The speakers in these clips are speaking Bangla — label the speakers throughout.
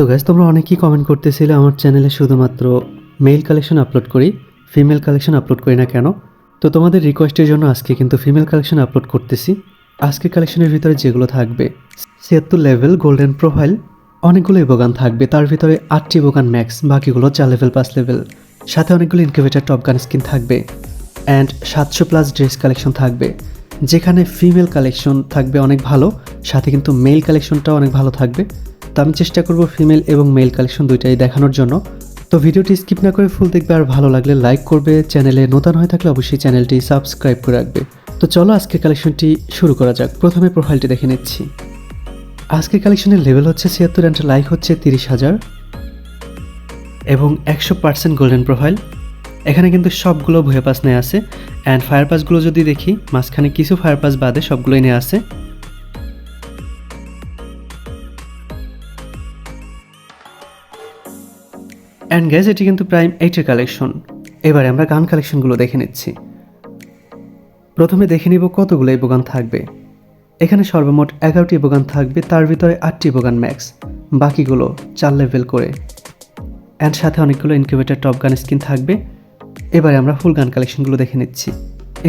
Speaker 1: তো গ্যাস তোমরা অনেকেই কমেন্ট করতেছিলে আমার চ্যানেলে শুধুমাত্র মেল কালেকশন আপলোড করি ফিমেল কালেকশন আপলোড করি না কেন? তো তোমাদের রিকোয়েস্টের জন্য আজকে কিন্তু ফিমেল কালেকশন আপলোড করতেছি। আজকে কালেকশনের ভিতরে যেগুলো থাকবে, ছিয়াত্তর লেভেল গোল্ডেন প্রোফাইল অনেকগুলো ইবোগান থাকবে। তার ভিতরে আটটি ইবোগান ম্যাক্স বাকিগুলো চার লেভেল পাঁচ লেভেল সাথে অনেকগুলো ইনকিউবেটার টপ গান স্কিন থাকবে। অ্যান্ড সাতশো প্লাস ড্রেস কালেকশন থাকবে। যেখানে ফিমেল কালেকশন থাকবে অনেক ভালো, সাথে কিন্তু মেল কালেকশনটাও অনেক ভালো থাকবে। তো আমি চেষ্টা করব ফিমেল এবং মেল কালেকশন দুইটাই দেখানোর জন্য। তো ভিডিওটি স্কিপ না করে ফুল দেখবে আর ভালো লাগলে লাইক করবে। চ্যানেলে নতুন হয়ে থাকলে অবশ্যই চ্যানেলটি সাবস্ক্রাইব করে রাখবে। তো চলো আজকে কালেকশনটি শুরু করা যাক। প্রথমে প্রোফাইলটি দেখে নিচ্ছি। আজকের কালেকশনের লেভেল হচ্ছে ছিয়াত্তর অ্যান্ড লাইক হচ্ছে তিরিশ হাজার। এবং একশো পার্সেন্ট গোল্ডেন প্রোফাইল এখানে কিন্তু সবগুলো ভুয়ে পাস নেওয়া আছে। অ্যান্ড ফায়ার পাসগুলো যদি দেখি, মাঝখানে কিছু ফায়ার পাস বাদে সবগুলোই নেওয়া আছে। অ্যান্ড গ্যাস এটি কিন্তু প্রাইম এইটের কালেকশন এবারে আমরা গান কালেকশনগুলো দেখে নিচ্ছি। প্রথমে দেখে নিব কতগুলো ইবোগান থাকবে। এখানে সর্বমোট এগারোটি ইবোগান থাকবে, তার ভিতরে আটটি ইবোগান ম্যাক্স বাকিগুলো চার লেভেল করে। অ্যান্ড সাথে অনেকগুলো ইনকিউবেটার টপ গান স্কিন থাকবে। এবারে আমরা ফুল গান কালেকশনগুলো দেখে নিচ্ছি।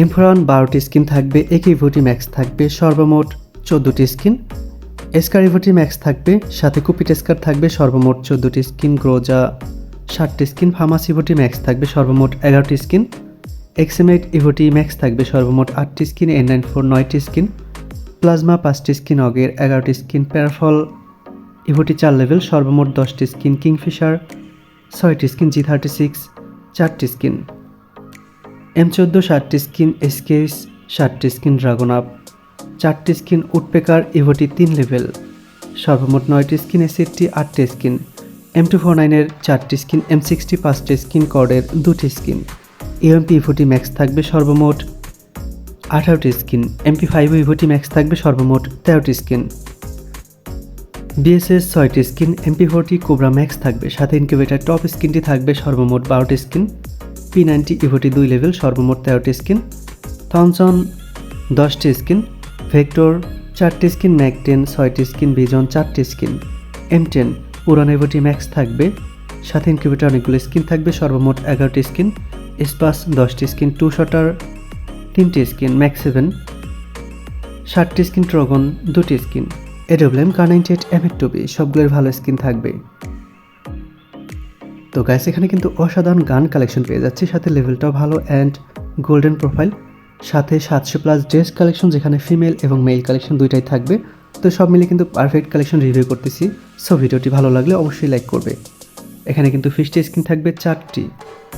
Speaker 1: এমফোরন বারোটি স্কিন থাকবে একই ভোটি ম্যাক্স থাকবে, সর্বমোট চোদ্দোটি স্কিন এসকার ইভোটি ম্যাক্স থাকবে, সাথে কুপিট এসকার থাকবে, সর্বমোট চোদ্দোটি স্কিন গ্রোজা ষাটটি স্কিন ফার্মাস ইভোটি ম্যাক্স থাকবে সর্বমোট এগারোটি স্কিন। এক্সএমএট ইভোটি ম্যাক্স থাকবে সর্বমোট আটটি স্কিন, এন নাইন ফোর নয়টি স্কিন। প্লাজমা পাঁচটি স্কিন, অগের এগারোটি স্কিন। প্যারাফল ইভোটি চার লেভেল, সর্বমোট দশটি স্কিন। কিংফিশার ছয়টি স্কিন, জি থার্টি সিক্স চারটি স্কিন। এম চোদ্দ ষাটটি স্কিন এসকেস ষাটটি স্কিন ড্রাগন আপ চারটি স্কিন। উডপেকার ইভোটি তিন লেভেল, সর্বমোট নয়টি স্কিন, এসিডটি আটটি স্কিন। এম টু ফোর নাইনের চারটি স্কিন এম সিক্সটি পাঁচটি স্কিন কর্ডের দুটি স্কিন। ইএমপি ইভোটি ম্যাক্স থাকবে সর্বমোট আঠারোটি স্কিন। এমপি ফাইভ ইভোটি ম্যাক্স থাকবে সর্বমোট তেরোটি স্কিন। বিএসএস ছয়টি skin MP forty cobra max থাকবে, সাথে ইনকিউবেটার টপ স্কিনটি থাকবে সর্বমোট বারোটি স্কিন। পি নাইনটি ইভোটি দুই লেভেল সর্বমোট তেরোটি স্কিন। থমসন দশটি স্কিন ভেক্টর চারটি স্কিন ম্যাক টেন ছয়টি স্কিন ভিজন চারটি স্কিন। এম টেন পুরান ইভোটি ম্যাক্স থাকবে। সাথে ইনকিউবেটার অনেকগুলো স্কিন থাকবে, সর্বমোট এগারোটি স্কিন স্পাস দশটি স্কিন টু শটার তিনটি স্কিন ম্যাক্স সেভেন ষাটটি স্কিন ট্রগন দুটি স্কিন। এডব্লিউএম কার্নাইনটেড এমএড টুবি সবগুলোর ভালো স্কিন থাকবে। তো গাইস এখানে কিন্তু অসাধারণ গান কালেকশন পেয়ে যাচ্ছি। সাথে লেভেলটাও ভালো অ্যান্ড গোল্ডেন প্রোফাইল সাথে সাতশো প্লাস ড্রেস কালেকশন যেখানে ফিমেল এবং মেল কালেকশন দুইটাই থাকবে। তো সব মিলে কিন্তু পারফেক্ট কালেকশন রিভিউ করতেছি। সো ভিডিওটি ভালো লাগলে অবশ্যই লাইক করবে। এখানে কিন্তু ফিস্টি স্কিন থাকবে চারটি।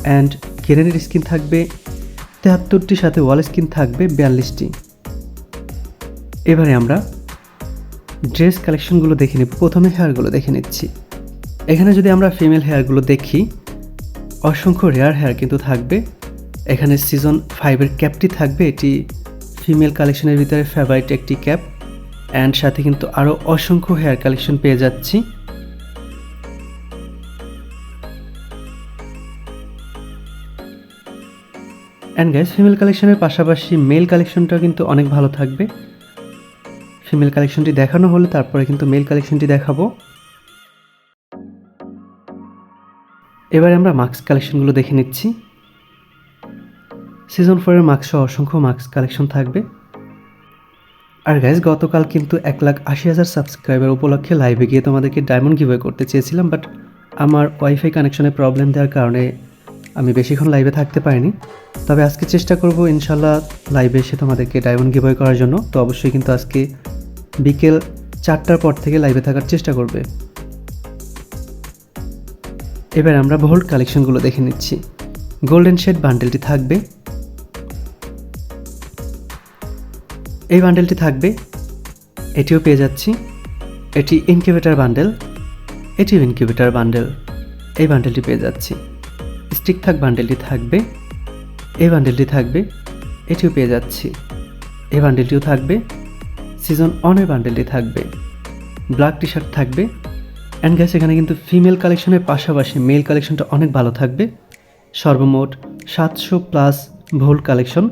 Speaker 1: অ্যান্ড কেরেনের স্কিন থাকবে, তেহাত্তরটির সাথে ওয়াল স্কিন থাকবে বিয়াল্লিশটি। এবারে আমরা ড্রেস কালেকশনগুলো দেখে নিব। প্রথমে হেয়ারগুলো দেখে নিচ্ছি। এখানে যদি আমরা ফিমেল হেয়ারগুলো দেখি, অসংখ্য রেয়ার হেয়ার কিন্তু থাকবে। এখানে সিজন ফাইভের ক্যাপটি থাকবে। এটি ফিমেল কালেকশনের ভিতরে ফেভারিট একটি ক্যাপ অ্যান্ড সাথে কিন্তু আরও অসংখ্য হেয়ার কালেকশন পেয়ে যাচ্ছি। অ্যান্ড গ্যাস ফিমেল কালেকশনের পাশাপাশি মেল কালেকশনটাও কিন্তু অনেক ভালো থাকবে। ফিমেল কালেকশনটি দেখানো হলে তারপরে কিন্তু মেল কালেকশনটি দেখাবো। এবারে আমরা মাস্ক কালেকশনগুলো দেখে নিচ্ছি। সিজন ফোরের মাস্কসহ অসংখ্য মাস্ক কালেকশন থাকবে। আর গ্যাস গতকাল কিন্তু এক লাখ আশি হাজার সাবস্ক্রাইবার উপলক্ষে লাইভে গিয়ে তোমাদেরকে ডায়মন্ড গিভওয়ে করতে চেয়েছিলাম বাট আমার ওয়াইফাই কানেকশনে প্রবলেম দেওয়ার কারণে আমি বেশিক্ষণ লাইভে থাকতে পারিনি। তবে আজকে চেষ্টা করব ইনশাল্লাহ লাইভে এসে তোমাদেরকে ডায়মন্ড গিভওয়ে করার জন্য। তো অবশ্যই কিন্তু আজকে বিকেল চারটার পর থেকে লাইভে থাকার চেষ্টা করবে। এবার আমরা ভোল্ট কালেকশনগুলো দেখে নিচ্ছি। গোল্ডেন শেড বান্ডেলটি থাকবে। এই বান্ডেলটি থাকবে। এটিও পেয়ে যাচ্ছি। এটি ইনকিউবেটার বান্ডেল এটিও ইনকিউবেটার বান্ডেল এই বান্ডেলটি পেয়ে যাচ্ছি। স্টিক থাক বান্ডেলটি থাকবে। এই বান্ডেলটি থাকবে। এটিও পেয়ে যাচ্ছি। এই বান্ডেলটিও থাকবে। সিজন অনের বান্ডেলটি থাকবে। ব্ল্যাক টি শার্ট থাকবে। অ্যান্ড গ্যাস এখানে কিন্তু ফিমেল কালেকশনের পাশাপাশি মেল কালেকশনটা অনেক ভালো থাকবে। সর্বমোট সাতশো প্লাস ভোল্ট কালেকশন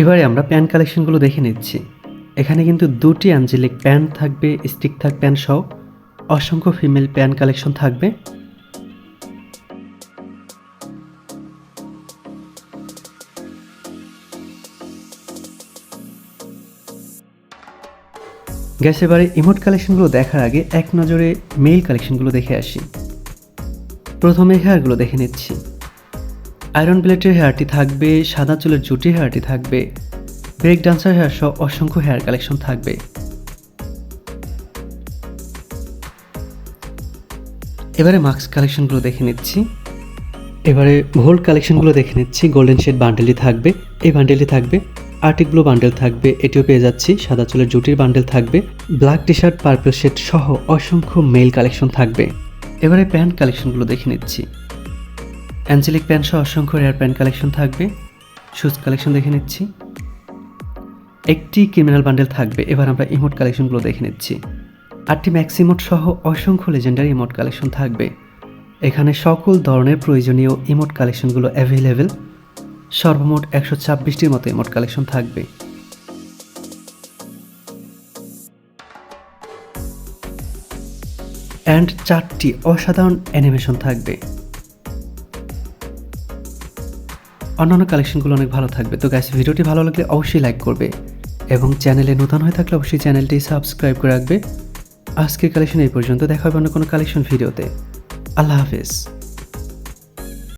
Speaker 1: এবারে আমরা প্যান কালেকশনগুলো দেখে নিচ্ছি। এখানে কিন্তু দুটি আঞ্জলিক প্যান থাকবে, স্টিক থাক প্যান সহ। অসংখ্য ফিমেল প্যান কালেকশন থাকবে। গ্যাস, এবারে ইমোট কালেকশনগুলো দেখার আগে এক নজরে মেল কালেকশনগুলো দেখে আসি। প্রথমে হেয়ারগুলো দেখে নিচ্ছি। আয়রন প্লেটের হেয়ারটি থাকবে, সাদা চুলের জুটি হেয়ারটি থাকবে ব্রেক ডান্সার হেয়ার সহ অসংখ্য হেয়ার কালেকশন থাকবে। এবারে মাস্ক কালেকশনগুলো দেখে নিচ্ছি। এবারে ভোল্ড কালেকশনগুলো দেখে নিচ্ছি গোল্ডেন শেড বান্ডেলটি থাকবে, এই বান্ডেলটি থাকবে আর্টিক ব্লু বান্ডেল থাকবে, এটিও পেয়ে যাচ্ছি, সাদা চুলের জুটির বান্ডেল থাকবে black T shirt purple shade সহ অসংখ্য মেল কালেকশন থাকবে। এবারে প্যান্ট কালেকশনগুলো দেখে নিচ্ছি। অ্যাঞ্জেলিক প্যান্ট সহ অসংখ্য রেয়ার প্যান্ট কালেকশন থাকবে। শুজ কালেকশন দেখে নিচ্ছি। একটি ক্রিমিনাল বান্ডেল থাকবে। এবার আমরা ইমোট কালেকশনগুলো দেখে নিচ্ছি। আটটি ম্যাক্সিমোট সহ অসংখ্য লেজেন্ডারি ইমোট কালেকশন থাকবে। এখানে সকল ধরনের প্রয়োজনীয় ইমোট কালেকশনগুলো অ্যাভেলেবেল সর্বমোট একশো ছাব্বিশটির মতো ইমোট কালেকশন থাকবে। অ্যান্ড চারটি অসাধারণ অ্যানিমেশন থাকবে। অন্যান্য কালেকশনগুলো অনেক ভালো থাকবে। তো গ্যাস ভিডিওটি ভালো লাগলে অবশ্যই লাইক করবে এবং চ্যানেলে নতুন হয়ে থাকলে অবশ্যই চ্যানেলটি সাবস্ক্রাইব করে রাখবে। আজকের কালেকশন এই পর্যন্ত। দেখা হবে অন্য কোনো কালেকশন ভিডিওতে আল্লাহ হাফেজ।